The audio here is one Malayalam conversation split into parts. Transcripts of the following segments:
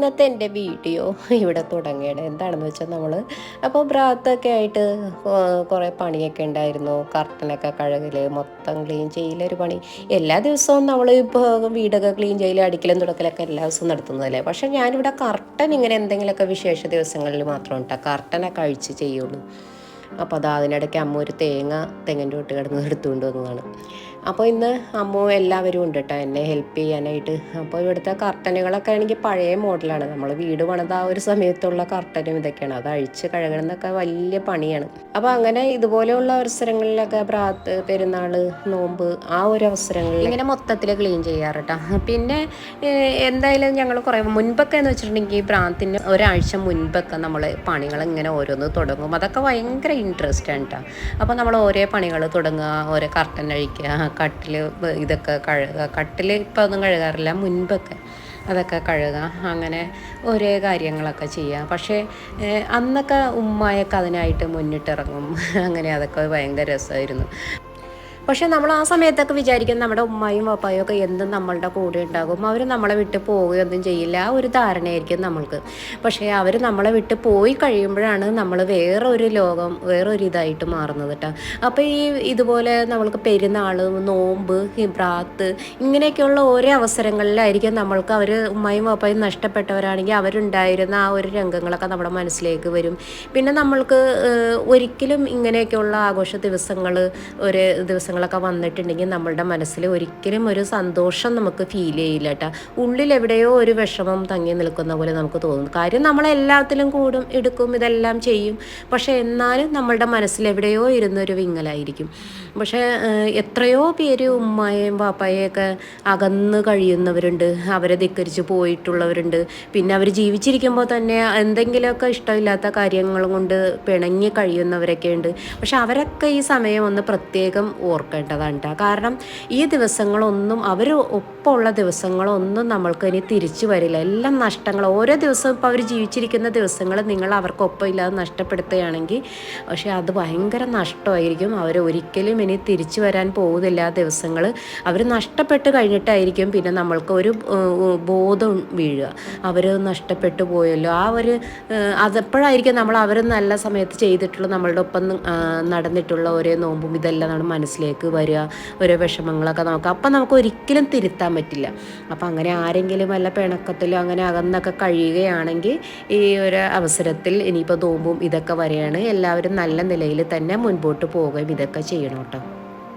ഇന്നത്തെ എന്റെ വീഡിയോ ഇവിടെ തുടങ്ങിയത് എന്താണെന്ന് വെച്ചാൽ നമ്മൾ അപ്പോൾ ബ്രാത്തൊക്കെ ആയിട്ട് കുറേ പണിയൊക്കെ ഉണ്ടായിരുന്നു. കർട്ടനൊക്കെ കഴുകൽ മൊത്തം ക്ലീൻ ചെയ്യലൊരു പണി. എല്ലാ ദിവസവും നമ്മൾ ഇപ്പോൾ വീടൊക്കെ ക്ലീൻ ചെയ്യൽ അടിക്കലും തുടക്കലൊക്കെ എല്ലാ ദിവസവും നടത്തുന്നതല്ലേ. പക്ഷേ ഞാനിവിടെ കർട്ടൻ ഇങ്ങനെ എന്തെങ്കിലുമൊക്കെ വിശേഷ ദിവസങ്ങളിൽ മാത്രം ഉണ്ടാകും കർട്ടനൊക്കെ അഴിച്ച് ചെയ്യുള്ളൂ. അപ്പോൾ അത് അതിനിടയ്ക്ക് അമ്മ ഒരു തേങ്ങ തെങ്ങിന്റെ തൊട്ട് കിടന്ന് എടുത്തുകൊണ്ട് വന്നതാണ്. അപ്പോൾ ഇന്ന് അമ്മ എല്ലാവരും ഉണ്ട് കേട്ടോ എന്നെ ഹെൽപ്പ് ചെയ്യാനായിട്ട്. അപ്പോൾ ഇവിടുത്തെ കർട്ടനുകളൊക്കെ ആണെങ്കിൽ പഴയ മോഡലാണ് നമ്മൾ വീട് പണിത ആ ഒരു സമയത്തുള്ള കർട്ടനും ഇതൊക്കെയാണ്. അത് അഴിച്ച് കഴുകണമെന്നൊക്കെ വലിയ പണിയാണ്. അപ്പോൾ അങ്ങനെ ഇതുപോലെയുള്ള അവസരങ്ങളിലൊക്കെ പ്രാത്ത് പെരുന്നാൾ നോമ്പ് ആ ഒരു അവസരങ്ങളിൽ ഇങ്ങനെ മൊത്തത്തിൽ ക്ലീൻ ചെയ്യാറ് കേട്ടോ പിന്നെ എന്തായാലും ഞങ്ങൾ കുറേ മുൻപൊക്കെ എന്ന് വെച്ചിട്ടുണ്ടെങ്കിൽ പ്രാത്തിന് ഒരാഴ്ച മുൻപൊക്കെ നമ്മൾ പണികൾ ഇങ്ങനെ ഓരോന്ന് തുടങ്ങും. അതൊക്കെ ഭയങ്കര ഇൻട്രസ്റ്റ് ആണ് കേട്ടോ അപ്പോൾ നമ്മൾ ഓരോ പണികൾ തുടങ്ങുക ഓരോ കർട്ടൻ അഴിക്കുക കട്ടിൽ ഇതൊക്കെ കഴുകുക കട്ടിൽ ഇപ്പോൾ ഒന്നും കഴുകാറില്ല മുൻപൊക്കെ അതൊക്കെ കഴുകുക അങ്ങനെ ഓരോ കാര്യങ്ങളൊക്കെ ചെയ്യുക. പക്ഷേ അന്നൊക്കെ ഉമ്മായൊക്കെ അതിനായിട്ട് മുന്നിട്ടിറങ്ങും. അങ്ങനെ അതൊക്കെ ഭയങ്കര രസമായിരുന്നു. പക്ഷെ നമ്മൾ ആ സമയത്തൊക്കെ വിചാരിക്കും നമ്മുടെ ഉമ്മയും പപ്പായും ഒക്കെ എന്തും നമ്മളുടെ കൂടെ ഉണ്ടാകും. അവർ നമ്മളെ വിട്ട് പോവുകയൊന്നും ചെയ്യില്ല. ആ ഒരു ധാരണയായിരിക്കും നമ്മൾക്ക്. പക്ഷേ അവർ നമ്മളെ വിട്ട് പോയി കഴിയുമ്പോഴാണ് നമ്മൾ വേറൊരു ലോകം വേറൊരു ഇതായിട്ട് മാറുന്നത് കേട്ടോ അപ്പോൾ ഈ ഇതുപോലെ നമ്മൾക്ക് പെരുന്നാൾ നോമ്പ് ഹിബ്രാത്ത് ബ്രാത്ത് ഇങ്ങനെയൊക്കെയുള്ള ഓരോ അവസരങ്ങളിലായിരിക്കും നമ്മൾക്ക് അവർ ഉമ്മയും പപ്പായും നഷ്ടപ്പെട്ടവരാണെങ്കിൽ അവരുണ്ടായിരുന്ന ആ ഒരു രംഗങ്ങളൊക്കെ നമ്മുടെ മനസ്സിലേക്ക് വരും. പിന്നെ നമ്മൾക്ക് ഒരിക്കലും ഇങ്ങനെയൊക്കെയുള്ള ആഘോഷ ദിവസങ്ങൾ ഒരു ദിവസങ്ങളൊക്കെ വന്നിട്ടുണ്ടെങ്കിൽ നമ്മളുടെ മനസ്സിൽ ഒരിക്കലും ഒരു സന്തോഷം നമുക്ക് ഫീൽ ചെയ്യില്ല കേട്ടോ. ഉള്ളിൽ എവിടെയോ ഒരു വിഷമം തങ്ങി നിൽക്കുന്ന പോലെ നമുക്ക് തോന്നും. കാര്യം നമ്മളെല്ലാത്തിലും കൂടും എടുക്കും ഇതെല്ലാം ചെയ്യും. പക്ഷേ എന്നാലും നമ്മളുടെ മനസ്സിൽ എവിടെയോ ഇരുന്നൊരു വിങ്ങലായിരിക്കും. പക്ഷേ എത്രയോ പേര് ഉമ്മയെയും പാപ്പായെയൊക്കെ അകന്ന് കഴിയുന്നവരുണ്ട്. അവരെ ധിക്കരിച്ച് പോയിട്ടുള്ളവരുണ്ട്. പിന്നെ അവർ ജീവിച്ചിരിക്കുമ്പോൾ തന്നെ എന്തെങ്കിലുമൊക്കെ ഇഷ്ടമില്ലാത്ത കാര്യങ്ങൾ കൊണ്ട് പിണങ്ങി കഴിയുന്നവരൊക്കെ ഉണ്ട് പക്ഷെ അവരൊക്കെ ഈ സമയം ഒന്ന് പ്രത്യേകം ഓർക്കേണ്ടതാണ് കേട്ടോ കാരണം ഈ ദിവസങ്ങളൊന്നും അവർ ഒപ്പമുള്ള ദിവസങ്ങളൊന്നും നമ്മൾക്ക് ഇനി തിരിച്ചു വരില്ല. എല്ലാം നഷ്ടങ്ങൾ ഓരോ ദിവസവും ഇപ്പോൾ അവർ ജീവിച്ചിരിക്കുന്ന ദിവസങ്ങൾ നിങ്ങൾ അവർക്കൊപ്പം ഇല്ലാതെ നഷ്ടപ്പെടുത്തുകയാണെങ്കിൽ പക്ഷേ അത് ഭയങ്കര നഷ്ടമായിരിക്കും. അവർ ഒരിക്കലും ഇനി തിരിച്ചു വരാൻ പോകുന്നില്ല ആ ദിവസങ്ങൾ. അവർ നഷ്ടപ്പെട്ട് കഴിഞ്ഞിട്ടായിരിക്കും പിന്നെ നമ്മൾക്ക് ഒരു ബോധം വീഴുക. അവർ നഷ്ടപ്പെട്ടു പോയല്ലോ. ആ ഒരു അതെപ്പോഴായിരിക്കും നമ്മൾ അവർ നല്ല സമയത്ത് ചെയ്തിട്ടുള്ള നമ്മളുടെ ഒപ്പം നടന്നിട്ടുള്ള ഓരോ നോമ്പും ഇതെല്ലാം നമ്മുടെ മനസ്സിലേക്ക് വരിക ഓരോ വിഷമങ്ങളൊക്കെ നമുക്ക്. അപ്പം നമുക്ക് ഒരിക്കലും തിരുത്താൻ പറ്റില്ല. അപ്പം അങ്ങനെ ആരെങ്കിലും വല്ല പിണക്കത്തിലോ അങ്ങനെ അകന്നൊക്കെ കഴിയുകയാണെങ്കിൽ ഈ ഒരു അവസരത്തിൽ ഇനിയിപ്പോൾ നോമ്പും ഇതൊക്കെ വരികയാണ് എല്ലാവരും നല്ല നിലയിൽ തന്നെ മുൻപോട്ട് പോവുകയും ഇതൊക്കെ ചെയ്യണം കേട്ടോ.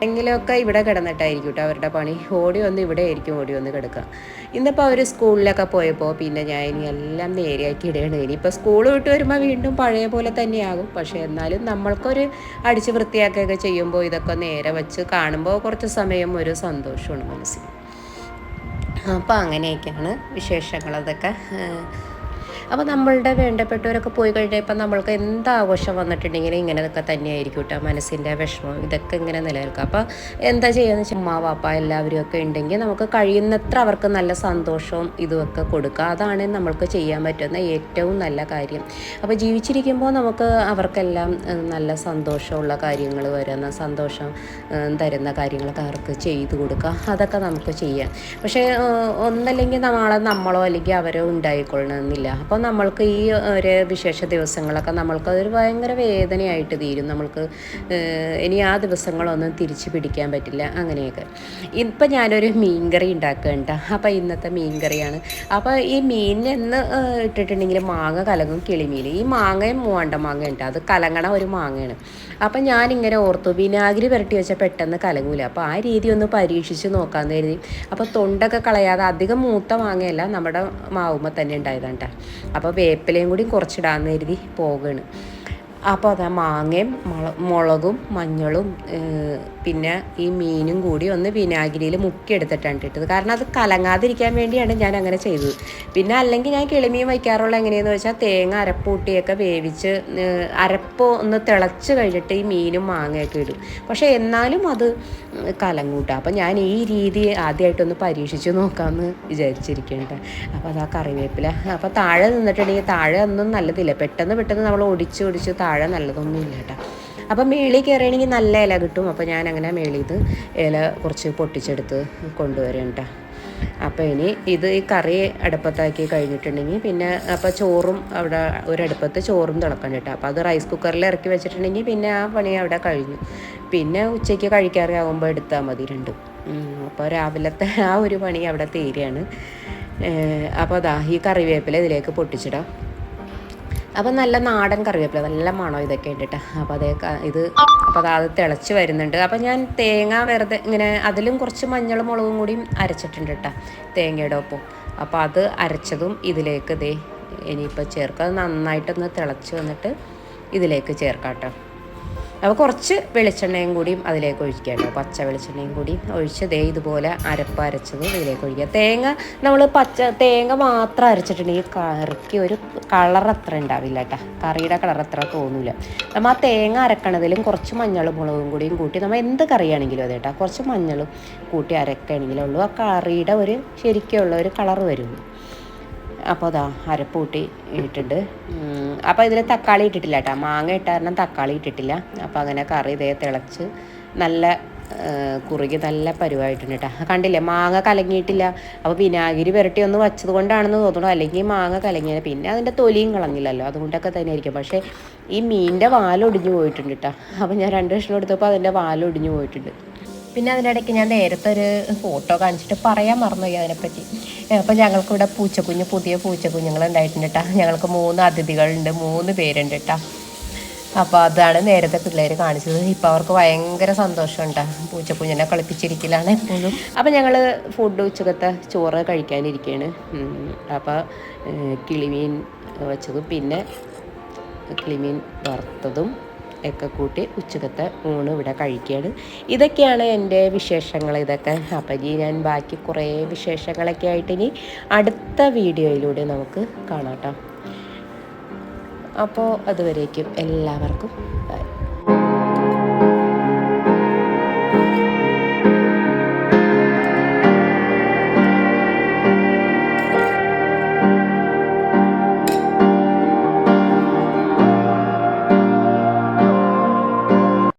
എങ്കിലുമൊക്കെ ഇവിടെ കിടന്നിട്ടായിരിക്കും കേട്ടോ അവരുടെ പണി. ഓടി വന്ന് ഇവിടെ ആയിരിക്കും ഓടി വന്ന് കിടക്കുക ഇന്നിപ്പോൾ അവർ സ്കൂളിലൊക്കെ പോയപ്പോൾ പിന്നെ ഞാൻ ഇനി എല്ലാം നേരെയാക്കി ഇടുകയാണ് ഇനിയിപ്പോൾ സ്കൂൾ വിട്ട് വരുമ്പോൾ വീണ്ടും പഴയ പോലെ തന്നെയാകും. പക്ഷേ എന്നാലും നമ്മൾക്കൊരു അടിച്ച് വൃത്തിയാക്കുകയൊക്കെ ചെയ്യുമ്പോൾ ഇതൊക്കെ നേരെ വെച്ച് കാണുമ്പോൾ കുറച്ച് സമയം ഒരു സന്തോഷമാണ് മനസ്സിൽ. അപ്പോൾ അങ്ങനെയൊക്കെയാണ് വിശേഷങ്ങൾ അതൊക്കെ അപ്പോൾ നമ്മളുടെ വേണ്ടപ്പെട്ടവരൊക്കെ പോയി കഴിഞ്ഞാൽ ഇപ്പം നമ്മൾക്ക് എന്ത് ആഘോഷം വന്നിട്ടുണ്ടെങ്കിലും ഇങ്ങനെയൊക്കെ തന്നെയായിരിക്കും കേട്ടോ മനസ്സിന്റെ വിഷമം. ഇതൊക്കെ ഇങ്ങനെ നിലനിൽക്കുക അപ്പോൾ എന്താ ചെയ്യുക വെച്ചാൽ ഉമ്മ വാപ്പ എല്ലാവരും ഒക്കെ ഉണ്ടെങ്കിൽ നമുക്ക് കഴിയുന്നത്ര അവർക്ക് നല്ല സന്തോഷവും ഇതുമൊക്കെ കൊടുക്കുക അതാണ് നമ്മൾക്ക് ചെയ്യാൻ പറ്റുന്ന ഏറ്റവും നല്ല കാര്യം. അപ്പോൾ ജീവിച്ചിരിക്കുമ്പോൾ നമുക്ക് അവർക്കെല്ലാം നല്ല സന്തോഷമുള്ള കാര്യങ്ങൾ വരുന്ന സന്തോഷം തരുന്ന കാര്യങ്ങളൊക്കെ അവർക്ക് ചെയ്തു കൊടുക്കുക. അതൊക്കെ നമുക്ക് ചെയ്യാം. പക്ഷേ ഒന്നല്ലെങ്കിൽ നാളെ നമ്മളോ അല്ലെങ്കിൽ അവരോ ഉണ്ടായിക്കൊള്ളണമെന്നില്ല. അപ്പോൾ നമ്മൾക്ക് ഈ ഒരു വിശേഷ ദിവസങ്ങളൊക്കെ നമ്മൾക്ക് അതൊരു ഭയങ്കര വേദനയായിട്ട് തീരും. നമ്മൾക്ക് ഇനി ആ ദിവസങ്ങളൊന്നും തിരിച്ചു പിടിക്കാൻ പറ്റില്ല. അങ്ങനെയൊക്കെ. ഇപ്പം ഞാനൊരു മീൻകറി ഉണ്ടാക്കുന്നുണ്ട് അപ്പോൾ ഇന്നത്തെ മീൻകറിയാണ്. അപ്പോൾ ഈ മീൻ എന്ന് ഇട്ടിട്ടുണ്ടെങ്കിൽ മാങ്ങ കലങ്ങും കിളിമീൻ. ഈ മാങ്ങയും മൂവണ്ട മാങ്ങ ഉണ്ട്. അത് കലങ്ങണ ഒരു മാങ്ങയാണ്. അപ്പം ഞാനിങ്ങനെ ഓർത്തു വിനാഗിരി പുരട്ടി വെച്ചാൽ പെട്ടെന്ന് കലങ്ങൂല. അപ്പോൾ ആ രീതി ഒന്ന് പരീക്ഷിച്ച് നോക്കാമെന്ന് കരുതി. അപ്പോൾ തൊണ്ടൊക്കെ കളയാതെ അധികം മൂത്ത മാങ്ങയല്ല നമ്മുടെ മാവുമ്പോൾ തന്നെ ഉണ്ടായതാണ് അപ്പോൾ വേപ്പിലയും കൂടി കുറച്ചിടാമെന്ന് കരുതി പോകുകയാണ് അപ്പോൾ അതാ മാങ്ങയും മുളകും മഞ്ഞളും പിന്നെ ഈ മീനും കൂടി ഒന്ന് വിനാഗിരിയിൽ മുക്കിയെടുത്തിട്ടാണ് ഇട്ടത് കാരണം അത് കലങ്ങാതിരിക്കാൻ വേണ്ടിയാണ് ഞാൻ അങ്ങനെ ചെയ്തത്. പിന്നെ അല്ലെങ്കിൽ ഞാൻ കിളിമീൻ വയ്ക്കാറുള്ള എങ്ങനെയെന്ന് വെച്ചാൽ തേങ്ങ അരപ്പൂട്ടിയൊക്കെ വേവിച്ച് അരപ്പ് ഒന്ന് തിളച്ച് കഴിഞ്ഞിട്ട് ഈ മീനും മാങ്ങയൊക്കെ ഇടും. പക്ഷേ എന്നാലും അത് കലങ്ങൂട്ട. അപ്പം ഞാൻ ഈ രീതി ആദ്യമായിട്ടൊന്ന് പരീക്ഷിച്ച് നോക്കാമെന്ന് വിചാരിച്ചിരിക്കുന്നുണ്ട് അപ്പോൾ ആ കറിവേപ്പില. അപ്പോൾ താഴെ നിന്നിട്ടുണ്ടെങ്കിൽ താഴെ ഒന്നും നല്ലതില്ല. പെട്ടെന്ന് പെട്ടെന്ന് നമ്മൾ ഒടിച്ച് ഒടിച്ച് താഴെ നല്ലതൊന്നും ഇല്ല കേട്ടോ. അപ്പം മേളിൽ കയറുകയാണെങ്കിൽ നല്ല ഇല കിട്ടും. അപ്പോൾ ഞാൻ അങ്ങനെ മേളിൽ ഇല കുറച്ച് പൊട്ടിച്ചെടുത്ത് കൊണ്ടുവരണ്ട അപ്പോൾ ഇനി ഇത് ഈ കറി അടുപ്പത്താക്കി കഴിഞ്ഞിട്ടുണ്ടെങ്കിൽ പിന്നെ അപ്പോൾ ചോറും അവിടെ ഒരടുപ്പത്ത് ചോറും തിളക്കണം കേട്ടോ അപ്പോൾ അത് റൈസ് കുക്കറിൽ ഇറക്കി വെച്ചിട്ടുണ്ടെങ്കിൽ പിന്നെ ആ പണി അവിടെ കഴിഞ്ഞു. പിന്നെ ഉച്ചയ്ക്ക് കഴിക്കാറിയാകുമ്പോൾ എടുത്താൽ മതി രണ്ടും. അപ്പോൾ രാവിലത്തെ ആ ഒരു പണി അവിടെ തീരുകയാണ്. അപ്പോൾ അതാ ഈ കറിവേപ്പില ഇതിലേക്ക് പൊട്ടിച്ചിടാം. അപ്പം നല്ല നാടൻ കറിവേപ്പില നല്ല മണം ഇതൊക്കെ ഇട്ടിട്ട്. അപ്പൊ അപ്പോൾ അതേ ഇത് അപ്പോൾ അത് തിളച്ച് വരുന്നുണ്ട്. അപ്പം ഞാൻ തേങ്ങ വെറുതെ ഇങ്ങനെ അതിലും കുറച്ച് മഞ്ഞളും മുളകും കൂടിയും അരച്ചിട്ടുണ്ട് കേട്ടോ തേങ്ങയുടെ ഒപ്പം. അപ്പോൾ അത് അരച്ചതും ഇതിലേക്ക് ദേ ഇനിയിപ്പോൾ ചേർക്കുക അത് നന്നായിട്ടൊന്ന് തിളച്ച് വന്നിട്ട് ഇതിലേക്ക് ചേർക്കാം കേട്ടോ അപ്പോൾ കുറച്ച് വെളിച്ചെണ്ണയും കൂടിയും അതിലേക്ക് ഒഴിക്കുക കേട്ടോ പച്ച വെളിച്ചെണ്ണയും കൂടി ഒഴിച്ച് ദേ ഇതുപോലെ അരപ്പ് അരച്ചത് ഇതിലേക്ക് ഒഴിക്കുക. തേങ്ങ നമ്മൾ പച്ച തേങ്ങ മാത്രം അരച്ചിട്ടുണ്ടെങ്കിൽ കറിക്ക് ഒരു കളർ അത്ര ഉണ്ടാവില്ല കേട്ടോ. കറിയുടെ കളർ അത്ര തോന്നില്ല നമ്മൾ ആ തേങ്ങ അരക്കണതിലും കുറച്ച് മഞ്ഞളും മുളകും കൂടിയും കൂട്ടി നമ്മൾ എന്ത് കറിയാണെങ്കിലും അത് കേട്ടോ. കുറച്ച് മഞ്ഞളും കൂട്ടി അരക്കുകയാണെങ്കിലേ ഉള്ളൂ. ആ കറിയുടെ ഒരു ശരിക്കുള്ള ഒരു കളർ വരുള്ളൂ. അപ്പോൾ അതാ അരപ്പൂട്ടി ഇട്ടിട്ടുണ്ട്. അപ്പോൾ ഇതിൽ തക്കാളി ഇട്ടിട്ടില്ല കേട്ടോ. മാങ്ങ ഇട്ട കാരണം തക്കാളി ഇട്ടിട്ടില്ല. അപ്പോൾ അങ്ങനെ കറി ഇതേ തിളച്ച് നല്ല കുറുകി നല്ല പരുവായിട്ടുണ്ട് കേട്ടോ. കണ്ടില്ലേ? മാങ്ങ കലങ്ങിയിട്ടില്ല. അപ്പോൾ വിനാഗിരി പുരട്ടി ഒന്ന് വച്ചത് കൊണ്ടാണെന്ന് തോന്നുന്നു. അല്ലെങ്കിൽ മാങ്ങ കലങ്ങിയ പിന്നെ അതിന്റെ തൊലിയും കളഞ്ഞില്ലല്ലോ. അതുകൊണ്ടൊക്കെ തന്നെ ആയിരിക്കും പക്ഷേ ഈ മീനിന്റെ വാലൊടിഞ്ഞു പോയിട്ടുണ്ട് കേട്ടോ. അപ്പോൾ ഞാൻ രണ്ട് വർഷം എടുത്തപ്പോൾ അതിന്റെ വാലൊടിഞ്ഞു പോയിട്ടുണ്ട്. പിന്നെ അതിനിടയ്ക്ക് ഞാൻ നേരത്തെ ഒരു ഫോട്ടോ കാണിച്ചിട്ട് പറയാൻ മറന്നുപോയി അതിനെപ്പറ്റി. അപ്പോൾ ഞങ്ങൾക്കിവിടെ പൂച്ചക്കുഞ്ഞ് പുതിയ പൂച്ചക്കുഞ്ഞുങ്ങൾ ഉണ്ടായിട്ടുണ്ട് കേട്ടോ ഞങ്ങൾക്ക് മൂന്ന് അതിഥികളുണ്ട് മൂന്ന് പേരുണ്ട് കേട്ടോ അപ്പോൾ അതാണ് നേരത്തെ പിള്ളേർ കാണിച്ചത്. ഇപ്പോൾ അവർക്ക് ഭയങ്കര സന്തോഷമുണ്ട് പൂച്ചക്കുഞ്ഞിനെ കളിപ്പിച്ചിരിക്കലാണ് എപ്പോഴും. അപ്പോൾ ഞങ്ങൾ ഫുഡ് ഉച്ചക്കത്തെ ചോറ് കഴിക്കാനിരിക്കുകയാണ് അപ്പോൾ കിളിമീൻ വെച്ചതും പിന്നെ കിളിമീൻ വറുത്തതും ഒക്കെ കൂട്ടി ഉച്ചക്കത്തെ ഊണ് ഇവിടെ കഴിക്കുകയാണ്. ഇതൊക്കെയാണ് എന്റെ വിശേഷങ്ങൾ ഇതൊക്കെ. അപ്പം ഇനി ഞാൻ ബാക്കി കുറേ വിശേഷങ്ങളൊക്കെ ആയിട്ട് ഇനി അടുത്ത വീഡിയോയിലൂടെ നമുക്ക് കാണാം കേട്ടോ. അപ്പോൾ അതുവരേക്കും എല്ലാവർക്കും